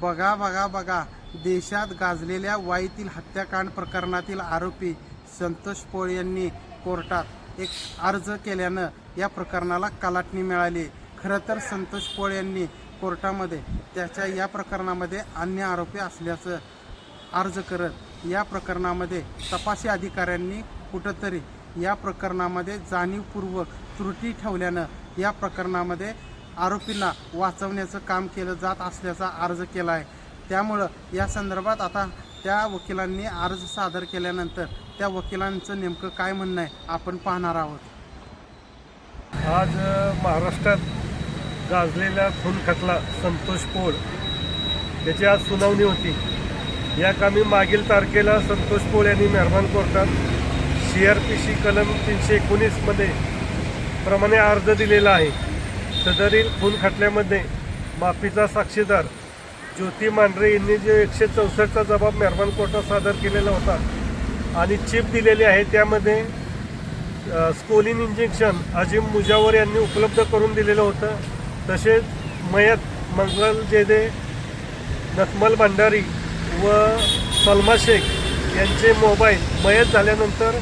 बघा बघा बघा. देशात गाजलेल्या वाईतील हत्याकांड प्रकरणातील आरोपी संतोष पोळ यांनी कोर्टात एक अर्ज केल्यानं या प्रकरणाला कलाटणी मिळाली. खरं तर संतोष पोळ यांनी कोर्टामध्ये त्याच्या या प्रकरणामध्ये अन्य आरोपी असल्याचं अर्ज करत या प्रकरणामध्ये तपासी अधिकाऱ्यांनी कुठंतरी या प्रकरणामध्ये जाणीवपूर्वक त्रुटी ठेवल्यानं या प्रकरणामध्ये आरोपींना वाचवण्याचं काम केलं जात असल्याचा अर्ज केला आहे त्यामुळं या संदर्भात आता त्या वकिलांनी अर्ज सादर केल्यानंतर त्या वकिलांचं नेमकं काय म्हणणं आहे आपण पाहणार आहोत. आज महाराष्ट्रात गाजलेल्या खून खटला संतोष पोळ त्याची आज सुनावणी होती. या कामी मागील तारखेला संतोष पोळ यांनी मेहरबान कोर्टात सी आर पी सी कलम तीनशे एकोणीसमध्ये प्रमाणे अर्ज दिलेला आहे. सदरील खून खटल्यामध्ये माफीचा साक्षीदार ज्योती मांढरे यांनी जे एकशे चौसष्टचा जबाब मेहरबान कोर्टात सादर केलेला होता आणि चिप दिलेली आहे त्यामध्ये स्कोलिन इंजेक्शन अजिम मुजावर यांनी उपलब्ध करून दिलेलं होतं. तसेच मयत मंगल जेदे नथमल भंडारी व सलमा शेख यांचे मोबाईल मयत झाल्यानंतर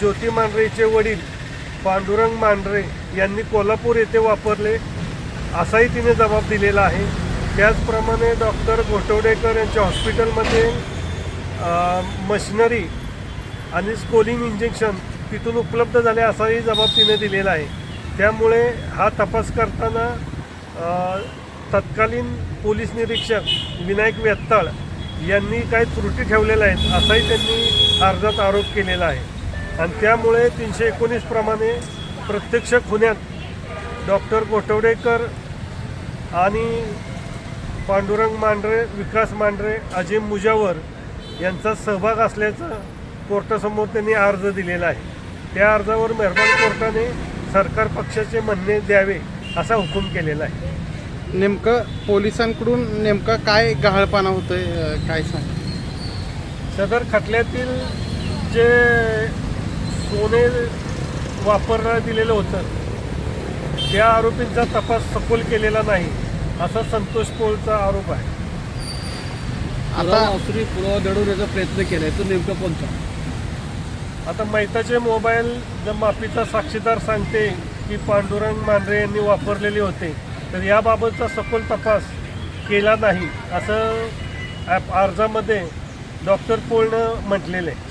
ज्योती मांढरेचे वडील पांडुरंग मांढरे यांनी कोल्हापूर येथे वापरले असाही तिने जबाब दिलेला आहे. त्याचप्रमाणे डॉक्टर गोटवडेकर यांच्या हॉस्पिटलमध्ये मशिनरी आणि स्कोलिंग इंजेक्शन तिथून उपलब्ध झाले असाही जबाब तिने दिलेला आहे. त्यामुळे हा तपास करताना तत्कालीन पोलीस निरीक्षक विनायक व्यत्ताळ यांनी काही त्रुटी ठेवलेल्या आहेत असाही त्यांनी अर्जात आरोप केलेला आहे. आणि त्यामुळे तीनशे एकोणीस प्रमाणे प्रत्यक्ष खुन्यात डॉक्टर गोटवडेकर आणि पांडुरंग मांढरे विकास मांढरे अजिम मुजावर यांचा सहभाग असल्याचं कोर्टासमोर त्यांनी अर्ज दिलेला आहे. त्या अर्जावर मेहरबान कोर्टाने सरकार पक्षाचे म्हणणे द्यावे असा हुकूम केलेला आहे. नेमकं पोलिसांकडून नेमका काय गहाळपणा होतोय अं, काय सांग? सदर खटल्यातील जे सोने वापरण्यात दिलेलं होतं. त्या आरोपींचा तपास सखोल केलेला नाही असा संतोष पोळचा आरोप आहे. पुरावा दडवण्याचा प्रयत्न केलाय तो नेमका कोणता? आता मैताचे मोबाईल जर माफीचा साक्षीदार सांगते की पांडुरंग मांढरे यांनी वापरलेले होते तर याबाबतचा सखोल तपास केला नाही असं ॲप अर्जामध्ये डॉक्टर पोळनं म्हटलेलं आहे.